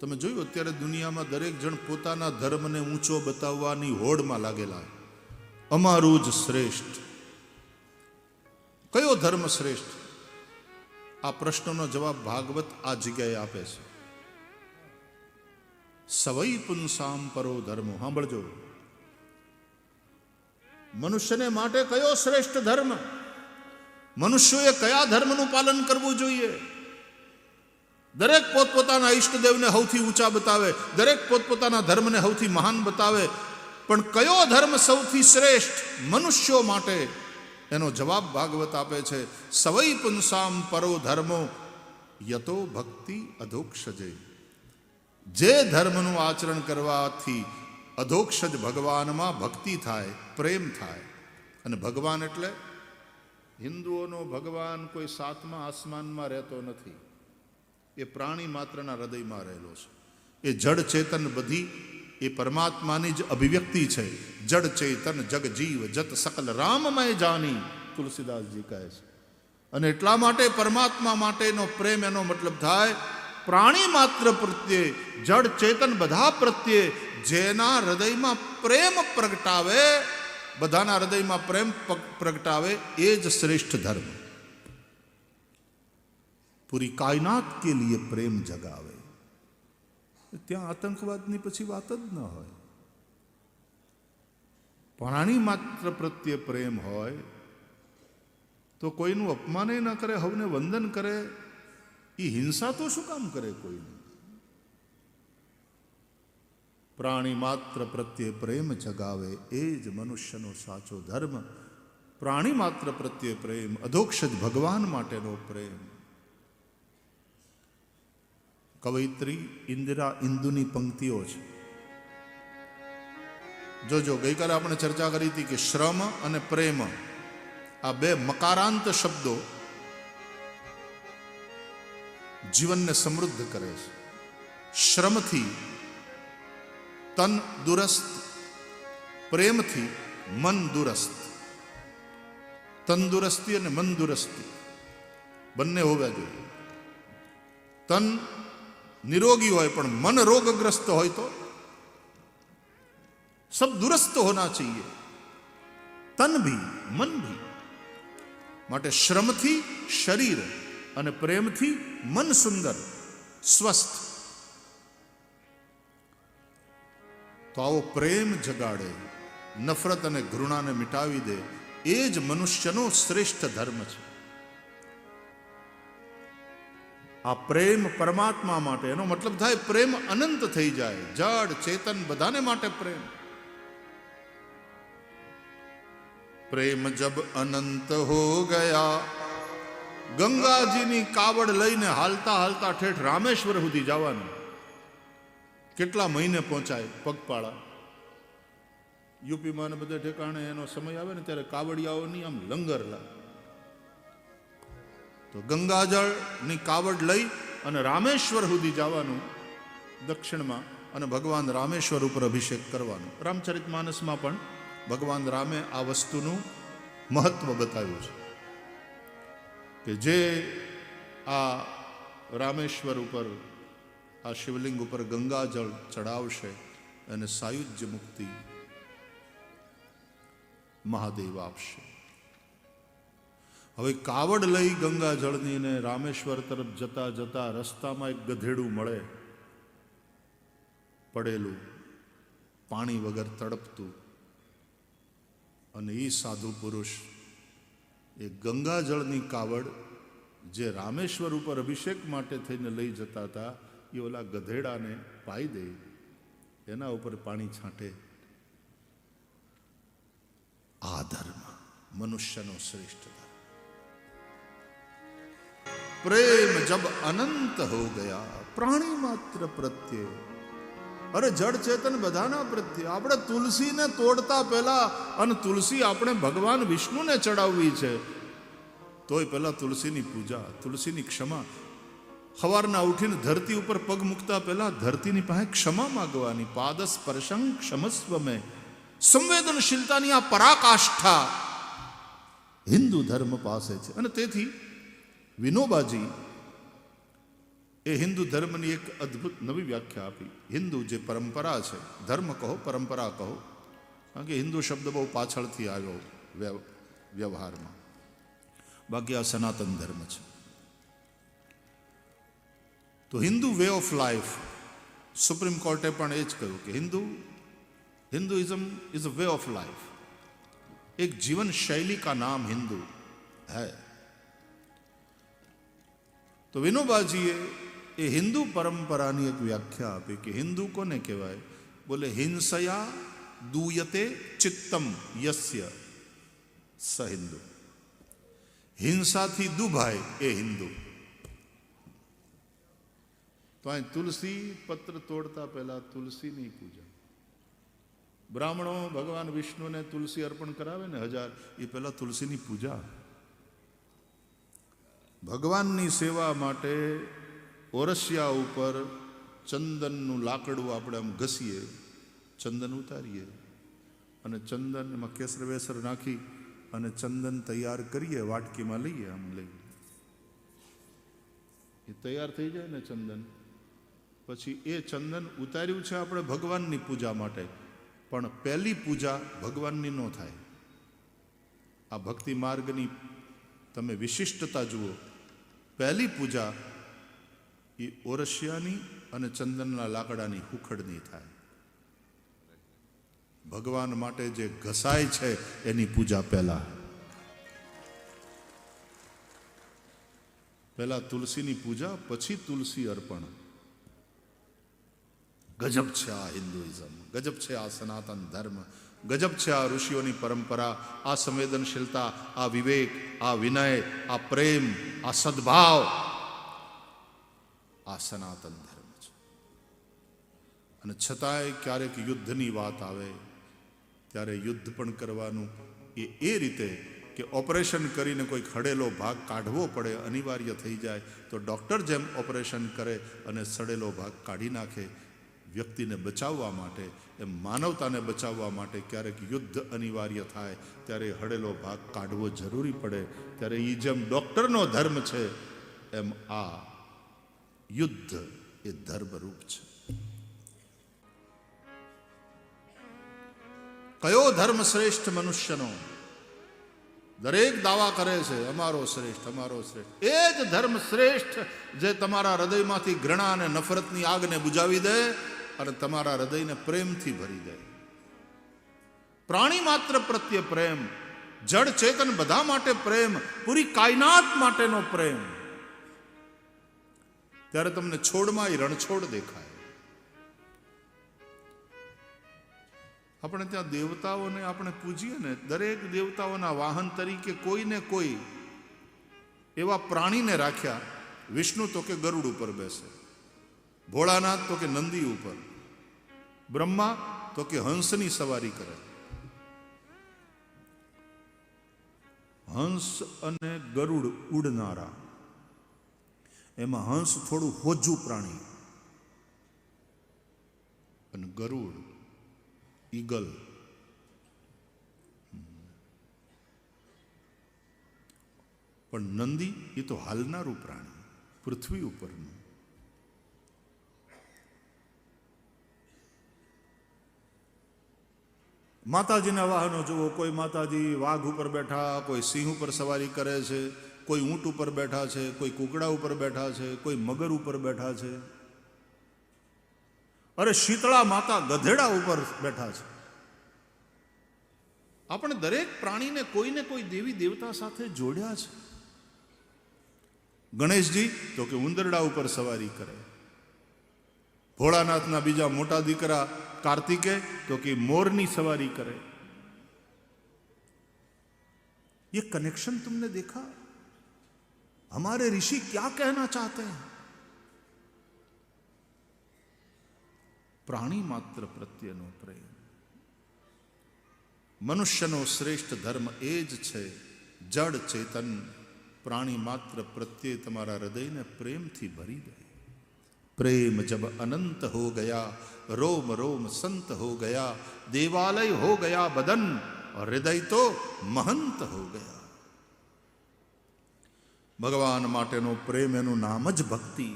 તમે જોયું અત્યારે દુનિયામાં દરેક જણ પોતાના ધર્મને ઊંચો બતાવવાની હોડમાં લાગેલા અમારું જ શ્રેષ્ઠ. કયો ધર્મ શ્રેષ્ઠ? આ પ્રશ્નનો જવાબ ભાગવત આ જગ્યાએ આપે છે. સવૈ પુનસામ પરો ધર્મો. સાંભળજો. મનુષ્યને માટે કયો શ્રેષ્ઠ ધર્મ? મનુષ્યોએ કયા ધર્મનું પાલન કરવું જોઈએ? દરેક પોતપોતાના ઈષ્ટદેવને સૌથી ઊંચા બતાવે, દરેક પોતપોતાના ધર્મને સૌથી મહાન બતાવે. પણ કયો ધર્મ સૌથી શ્રેષ્ઠ મનુષ્યો માટે? એનો જવાબ ભાગવત આપે છે સવૈ પુંસામ પરો ધર્મો યતો ભક્તિ અધોક્ષજે. જે ધર્મનું આચરણ કરવાથી અધોક્ષજ ભગવાનમાં ભક્તિ થાય, પ્રેમ થાય. અને ભગવાન એટલે હિન્દુઓનો ભગવાન કોઈ સાતમા આસમાનમાં રહેતો નથી. એ પ્રાણી માત્રના હૃદયમાં રહેલો છે. એ જડ ચેતન બધી એ પરમાત્માની જ અભિવ્યક્તિ છે. જડ ચેતન જગ જીવ જત સકલ રામમય જાની, તુલસીદાસજી કહે છે. અને એટલા માટે પરમાત્મા માટેનો પ્રેમ એનો મતલબ થાય, પ્રાણી માત્ર પ્રત્યે, જડ ચેતન બધા પ્રત્યે જેના હૃદયમાં પ્રેમ પ્રગટાવે, બધાના હૃદયમાં પ્રેમ પ્રગટાવે એ જ શ્રેષ્ઠ ધર્મ. પૂરી કાયનાત કે લીએ પ્રેમ જગાવે. ત્યાં આતંકવાદની પછી વાત જ ન હોય. પ્રાણી માત્ર પ્રત્યે પ્રેમ હોય, તો કોઈનું અપમાન ન કરે, હવને વંદન કરે એ હિંસા તો શું કામ કરે કોઈનું? પ્રાણી માત્ર પ્રત્યે પ્રેમ જગાવે, એ જ મનુષ્યનો સાચો ધર્મ. પ્રાણી માત્ર પ્રત્યે પ્રેમ અધોક્ષજ ભગવાન માટેનો પ્રેમ. કવયિત્રી ઇન્દિરા ઇન્દુની પંક્તિઓ છે. જોજો, ગઈકાલે આપણે ચર્ચા કરી હતી કે શ્રમ અને પ્રેમ, આ બે મકારાંત શબ્દો જીવનને સમૃદ્ધ કરે છે. શ્રમથી તન દુરસ્ત, પ્રેમથી મન દુરસ્ત તંદુરસ્તી અને મન દુરસ્તી બંને હોવા જોઈએ. તન નિરોગી હોય પણ મન રોગગ્રસ્ત હોય તો सब दुरुस्त होना चाहिए તન ભી મન ભી માટે શ્રમથી શરીર અને પ્રેમથી મન સુંદર સ્વસ્થ તો આવો પ્રેમ જગાડે નફરત અને ઘૃણાને મિટાવી દે એ જ મનુષ્યનો શ્રેષ્ઠ ધર્મ છે આ પ્રેમ પરમાત્મા માટે, એનો મતલબ થાય પ્રેમ અનંત થઈ જાય. જડ, ચેતન બધાને માટે પ્રેમ. પ્રેમ જબ અનંત હો ગયા. ગંગાજીની કાવડ લઈને હાલતા હાલતા ઠેઠ રામેશ્વર સુધી જવાનું. કેટલા મહિને પહોંચાય પગપાળા? યુપીમાં ને બધે ઠેકાણે એનો સમય આવે ને ત્યારે કાવડિયાઓની આમ લંગર લા તો ગંગાજળની કાવડ લઈ અને રામેશ્વર સુધી જવાનું દક્ષિણમાં અને ભગવાન રામેશ્વર ઉપર અભિષેક કરવાનો. રામચરિત માનસમાં પણ ભગવાન રામે આ વસ્તુનું મહત્વ બતાવ્યું છે કે જે આ રામેશ્વર ઉપર, આ શિવલિંગ ઉપર ગંગાજળ ચડાવશે અને સાયુજ્ય મુક્તિ મહાદેવ આપશે. હવે કાવડ લઈ ગંગાજળની ને રામેશ્વર તરફ જતા જતા રસ્તામાં એક ગધેડું મળે. પડેલું, પાણી વગર તડપતું. અને એ સાધુ પુરુષ, એ ગંગાજળની કાવડ જે રામેશ્વર ઉપર અભિષેક માટે થઈને લઈ જતા હતા, એ ઓલા ગધેડાને પાઈ દે. એના ઉપર પાણી છાંટે. આ ધર્મ મનુષ્યનો શ્રેષ્ઠ પ્રેમ જબ અનંત હો ગયા. પ્રાણી માત્ર પ્રત્યે. અરે જડ ચેતન બધાના પ્રત્યે. આપણે તુલસીને તોડતા પહેલા અને તુલસી આપણે ભગવાન વિષ્ણુને ચડાવવી છે. તોય પહેલા તુલસીની પૂજા, તુલસીની ક્ષમા. સવારના ઉઠીને ધરતી ઉપર પગ મૂકતા પહેલા ધરતીની પાસે ક્ષમા માગવાની. પાદ સ્પર્શં ક્ષમસ્વ મેં સંવેદનશીલતાની આ પરાકાષ્ઠા હિન્દુ ધર્મ પાસે છે. અને તેથી विनोबा जी ए हिंदू धर्म ने एक अद्भुत नवी व्याख्या आपी। हिंदू जो परंपरा है धर्म कहो, परंपरा कहो कारण के हिंदू शब्द बहु पाचड़ी आयो व्यवहार में बाकी आ सनातन धर्म है तो Hindu way of life supreme कोर्टे कहू कि Hindu, Hinduism is a way of life एक जीवन शैली का नाम हिंदू है। તો વિનોબાજીએ એ હિન્દુ પરંપરાની એક વ્યાખ્યા આપી કે હિન્દુ કોને કહેવાય? બોલે, હિંસયા દૂયતે ચિત્તમ યસ્ય સ હિન્દુ. હિંસાથી દુભાય એ હિન્દુ. તો અહીં તુલસી પત્ર તોડતા પહેલા તુલસીની પૂજા. બ્રાહ્મણો ભગવાન વિષ્ણુને તુલસી અર્પણ કરાવે ને હજાર, એ પહેલા તુલસીની પૂજા. ભગવાનની સેવા માટે ઓરસિયા ઉપર ચંદનનું લાકડું આપણે આમ ઘસીએ, ચંદન ઉતારીએ અને ચંદન એમાં વેસર નાખી અને ચંદન તૈયાર કરીએ, વાટકીમાં લઈએ આમ લઈએ એ તૈયાર થઈ જાય ને ચંદન. પછી એ ચંદન ઉતાર્યું છે આપણે ભગવાનની પૂજા માટે, પણ પહેલી પૂજા ભગવાનની ન થાય. આ ભક્તિ માર્ગની તમે વિશિષ્ટતા જુઓ. પહેલી પૂજા એ ઓરસિયાની અને ચંદનના લાકડાની હુખડની થાય. ભગવાન માટે જે ઘસાય છે, એની પૂજા પહેલા. પહેલા તુલસીની પૂજા, પછી તુલસી અર્પણ. ગજબ છે આ હિન્દુઇઝમ, ગજબ છે આ સનાતન ધર્મ. ગજબ છે આ ઋષિઓની પરંપરા, આ સંવેદનશીલતા, આ વિવેક, આ વિનય, આ પ્રેમ, આ સદભાવ, આ સનાતન ધર્મ છે. અને છતાંય ક્યારેક યુદ્ધની વાત આવે, ત્યારે યુદ્ધ પણ કરવાનું એ એ રીતે કે ઓપરેશન કરીને કોઈ ખડેલો ભાગ કાઢવો પડે, અનિવાર્ય થઈ જાય, તો ડૉક્ટર જેમ ઓપરેશન કરે અને સડેલો ભાગ કાઢી નાખે વ્યક્તિને બચાવવા માટે, એમ માનવતાને બચાવવા માટે ક્યારેક યુદ્ધ અનિવાર્ય થાય, ત્યારે હડેલો ભાગ કાઢવો જરૂરી પડે, ત્યારે એ જેમ ડૉક્ટરનો ધર્મ છે, એમ આ યુદ્ધ એ ધર્મરૂપ છે. કયો ધર્મ શ્રેષ્ઠ મનુષ્યનો? દરેક દાવા કરે છે, અમારો શ્રેષ્ઠ અમારો શ્રેષ્ઠ. એ જ ધર્મ શ્રેષ્ઠ જે તમારા હૃદયમાંથી ઘૃણા અને નફરતની આગને બુજાવી દે અને તમારા હૃદયને પ્રેમથી ભરી દે. પ્રાણી માત્ર પ્રત્યે પ્રેમ જડ ચેતન બધા માટે પ્રેમ, પૂરી કાયનાત માટેનો પ્રેમ. ત્યારે તમને છોડમાં એ રણછોડ દેખાય. આપણે ત્યાં દેવતાઓને આપણે પૂજીએ ને, દરેક દેવતાઓના વાહન તરીકે કોઈને કોઈ એવા પ્રાણીને રાખ્યા, વિષ્ણુ તો કે ગરુડ ઉપર બેસે, ભોળાનાથ તો કે નંદી ઉપર. બ્રહ્મા તો કે હંસની સવારી કરે. હંસ અને ગરુડ ઉડનારા. એમાં હંસ થોડું હોજું પ્રાણી. અને ગરુડ ઈગલ. પણ નંદી એ તો હાલનારું પ્રાણી, પૃથ્વી ઉપરનું. માતાજીના વાહનો જુઓ, કોઈ માતાજી વાઘ ઉપર બેઠા, કોઈ સિંહ ઉપર સવારી કરે છે, કોઈ ઊંટ ઉપર બેઠા છે, કોઈ કુકડા ઉપર બેઠા છે, કોઈ મગર ઉપર બેઠા છે. અરે શીતળા માતા ગધેડા ઉપર બેઠા છે. આપણે દરેક પ્રાણીને કોઈને કોઈ દેવી દેવતા સાથે જોડ્યા છે. ગણેશજી, તો કે ઉંદરડા ઉપર સવારી કરે. ભોળાનાથના બીજા મોટા દીકરા कार्तिके तो कि मोरनी सवारी करे ये कनेक्शन तुमने देखा हमारे ऋषि क्या कहना चाहते हैं પ્રાણી માત્ર પ્રત્યેનો પ્રેમ મનુષ્યનો શ્રેષ્ઠ ધર્મ એ જ છે જડ ચેતન પ્રાણી માત્ર પ્રત્યે તમારા હૃદયને પ્રેમથી ભરી દે प्रेम जब अनंत हो गया रोम रोम संत हो गया देवालय हो गया बदन और हृदय तो महंत हो गया ભગવાન માટેનો પ્રેમ એનું નામ જ ભક્તિ